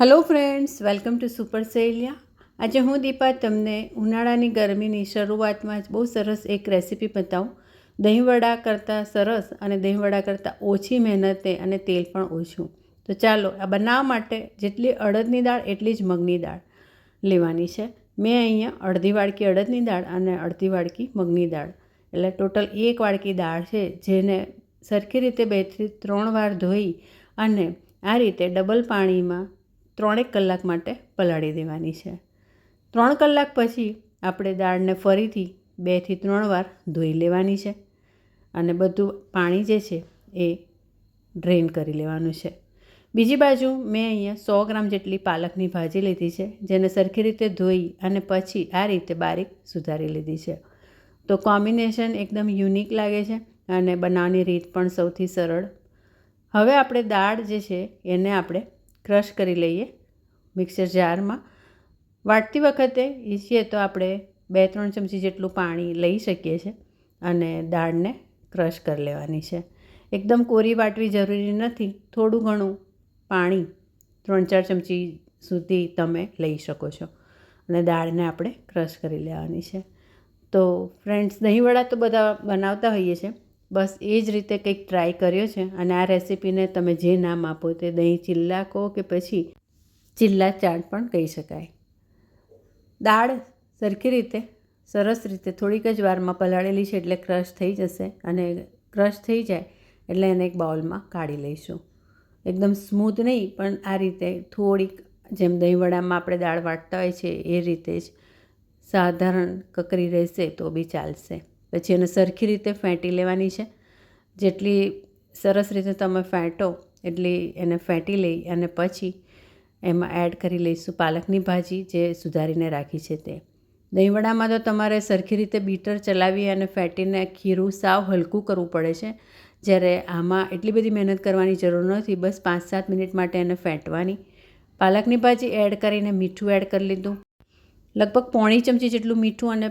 Hello friends welcome to super Saheliya આજે હું દીપા તમને ઉનાળાની ગરમીની શરૂઆતમાં જ બહુ સરસ એક રેસીપી બતાવું. દહીંવડા કરતાં સરસ અને દહીંવડા કરતાં ઓછી મહેનતે અને તેલ પણ ઓછું. તો ચાલો, આ બનાવવા માટે જેટલી અડદની દાળ, એટલી જ મગની દાળ લેવાની છે. મેં અહીંયા અડધી વાડકી અડદની દાળ અને અડધી વાડકી મગની દાળ. એટલે ટોટલ એક વાડકી દાળ છે, જેને સરખી રીતે બેથી ત્રણ વાર ધોઈ અને આ રીતે ડબલ પાણીમાં ત્રણેક કલાક માટે પલાળી દેવાની છે. ત્રણ કલાક પછી આપણે દાળને ફરીથી બેથી ત્રણ વાર ધોઈ લેવાની છે અને બધું પાણી જે છે એ ડ્રેન કરી લેવાનું છે. બીજી બાજુ મેં અહીંયા સો ગ્રામ જેટલી પાલકની ભાજી લીધી છે, જેને સરખી રીતે ધોઈ અને પછી આ રીતે બારીક સુધારી લીધી છે. તો કોમ્બિનેશન એકદમ યુનિક લાગે છે અને બનાવવાની રીત પણ સૌથી સરળ. હવે આપણે દાળ જે છે એને આપણે ક્રશ કરી લઈએ મિક્સર જારમાં. વાટતી વખતે ઈચ્છીએ તો આપણે બે ત્રણ ચમચી જેટલું પાણી લઈ શકીએ છીએ અને દાળને ક્રશ કરી લેવાની છે. એકદમ કોરી વાટવી જરૂરી નથી. થોડું ઘણું પાણી ત્રણ ચાર ચમચી સુધી તમે લઈ શકો છો અને દાળને આપણે ક્રશ કરી લેવાની છે. તો ફ્રેન્ડ્સ, દહીંવડા તો બધા બનાવતા હોઈએ છીએ. બસ એ જ રીતે કંઈક ટ્રાય કર્યો છે અને આ રેસીપીને તમે જે નામ આપો તે દહીં ચિલ્લા કહો કે પછી ચિલ્લા ચાટ પણ કહી શકાય. દાળ સરખી રીતે, સરસ રીતે, થોડીક જ વારમાં પલાળેલી છે એટલે ક્રશ થઈ જશે અને ક્રશ થઈ જાય એટલે એને એક બાઉલમાં કાઢી લઈશું. એકદમ સ્મૂથ નહીં, પણ આ રીતે થોડીક જેમ દહીંવડામાં આપણે દાળ વાટતા હોય છે એ રીતે જ સાધારણ કકરી રહેશે તો બી ચાલશે. પછી એને સરખી રીતે ફેંટી લેવાની છે. જેટલી સરસ રીતે તમે ફેંટો એટલી એને ફેંટી લઈ અને પછી એમાં એડ કરી લઈશું પાલકની ભાજી જે સુધારીને રાખી છે તે. દહીંવડામાં તો તમારે સરખી રીતે બીટર ચલાવી અને ફેંટીને ખીરું સાવ હલકું કરવું પડે છે. જ્યારે આમાં એટલી બધી મહેનત કરવાની જરૂર નથી, બસ પાંચ સાત મિનિટ માટે એને ફેંટવાની. પાલકની ભાજી એડ કરીને મીઠું એડ કરી લીધું. લગભગ પોણી ચમચી જેટલું મીઠું અને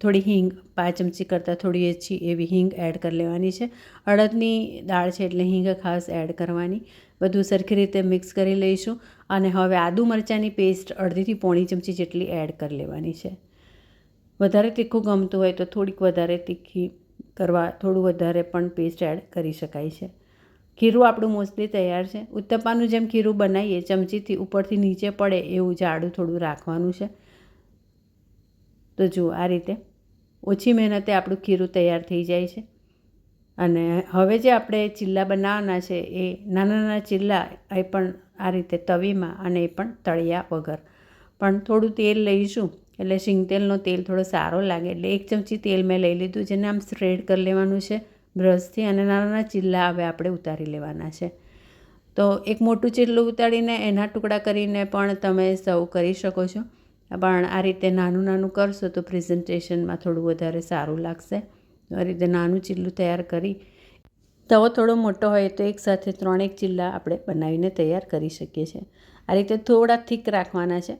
થોડી હિંગ, પાંચ ચમચી કરતાં થોડી ઓછી એવી હિંગ એડ કરી લેવાની છે. અડદની દાળ છે એટલે હિંગ ખાસ એડ કરવાની. બધું સરખી રીતે મિક્સ કરી લઈશું અને હવે આદુ મરચાંની પેસ્ટ અડધીથી પોણી ચમચી જેટલી એડ કરી લેવાની છે. વધારે તીખું ગમતું હોય તો થોડીક વધારે તીખી કરવા, થોડું વધારે પણ પેસ્ટ એડ કરી શકાય છે. ખીરું આપણું મોસ્ટલી તૈયાર છે. ઉત્તપાનું જેમ ખીરું બનાવીએ, ચમચીથી ઉપરથી નીચે પડે એવું જાડું થોડું રાખવાનું છે. તો જુઓ આ રીતે. ઓછી મહેનતે આપણું ખીરું તૈયાર થઈ જાય છે. અને હવે જે આપણે ચીલ્લા બનાવવાના છે, એ નાના નાના ચીલ્લા, એ પણ આ રીતે તવીમાં અને એ પણ તળિયા વગર. પણ થોડું તેલ લઈશું, એટલે શીંગતેલનો તેલ થોડો સારો લાગે. એટલે એક ચમચી તેલ મેં લઈ લીધું, જેને આમ સ્પ્રેડ કરી લેવાનું છે બ્રશથી, અને નાના નાના ચીલ્લા હવે આપણે ઉતારી લેવાના છે. તો એક મોટું ચીલું ઉતારીને એના ટુકડા કરીને પણ તમે સર્વ કરી શકો છો. પણ આ રીતે નાનું નાનું કરશો તો પ્રેઝન્ટેશનમાં થોડું વધારે સારું લાગશે. આ રીતે નાનું ચીલું તૈયાર કરી તવો થોડો મોટો હોય તો એકસાથે ત્રણેક ચીલા આપણે બનાવીને તૈયાર કરી શકીએ છીએ. આ રીતે થોડા થીક રાખવાના છે.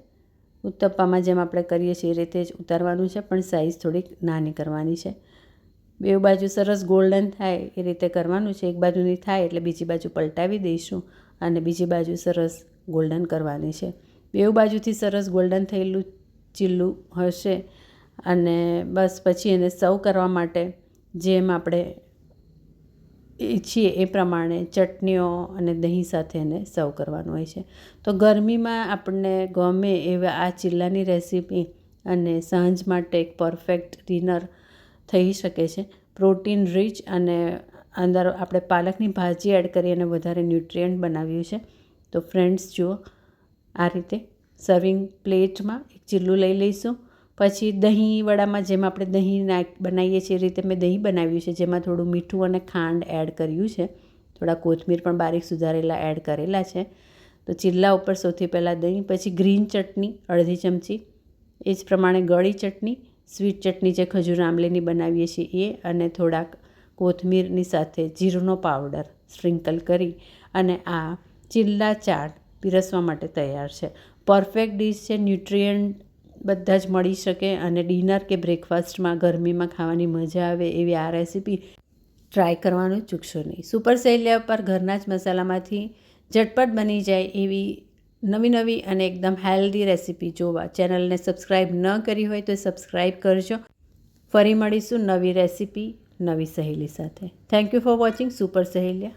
ઉત્તપ્પામાં જેમ આપણે કરીએ છીએ એ રીતે જ ઉતારવાનું છે, પણ સાઇઝ થોડીક નાની કરવાની છે. બે બાજુ સરસ ગોલ્ડન થાય એ રીતે કરવાનું છે. એક બાજુની થાય એટલે બીજી બાજુ પલટાવી દઈશું અને બીજી બાજુ સરસ ગોલ્ડન કરવાની છે. બેઉ બાજુથી સરસ ગોલ્ડન થયેલું ચીલું હશે. અને બસ પછી એને સર્વ કરવા માટે જેમ આપણે ઈચ્છીએ એ પ્રમાણે ચટણીઓ અને દહીં સાથે એને સર્વ કરવાનું હોય છે. તો ગરમીમાં આપણને ગમે એવા આ ચીલાની રેસીપી અને સાંજ માટે એક પરફેક્ટ ડિનર થઈ શકે છે. પ્રોટીન રીચ અને અંદર આપણે પાલકની ભાજી એડ કરી અને વધારે ન્યુટ્રિયન્ટ બનાવ્યું છે. તો ફ્રેન્ડ્સ જુઓ આ રીતે સર્વિંગ પ્લેટમાં એક ચીલ્લું લઈ લઈશું. પછી દહીં વડામાં જેમ આપણે દહીં નાખ, બનાવીએ છીએ એ રીતે મેં દહીં બનાવ્યું છે, જેમાં થોડું મીઠું અને ખાંડ એડ કર્યું છે. થોડા કોથમીર પણ બારીક સુધારેલા એડ કરેલા છે. તો ચીલ્લા ઉપર સૌથી પહેલાં દહીં, પછી ગ્રીન ચટણી, અડધી ચમચી. એ જ પ્રમાણે ગળી ચટણી સ્વીટ ચટણી જે ખજૂર આંબલીની બનાવીએ છીએ એ અને થોડાક કોથમીરની સાથે જીરુંનો પાવડર સ્પ્રિંકલ કરી અને આ ચીલ્લા ચાટ પીરસવા માટે તૈયાર છે. પરફેક્ટ ડીશ છે ન્યુટ્રિયન્ટ બધા જ મળી શકે અને ડિનર કે બ્રેકફાસ્ટમાં ગરમીમાં ખાવાની મજા આવે એવી આ રેસીપી ટ્રાય કરવાનું ચૂકશો નહીં. સુપર સેલિયા પર ઘરના જ મસાલામાંથી ઝટપટ બની જાય એવી નવી નવી અને એકદમ હેલ્ધી રેસીપી જોવા. ચેનલને સબસ્ક્રાઈબ ન કરી હોય તો સબસ્ક્રાઈબ કરજો. ફરી મળીશું નવી રેસીપી નવી સહેલી સાથે. Thank you for watching super Saheliya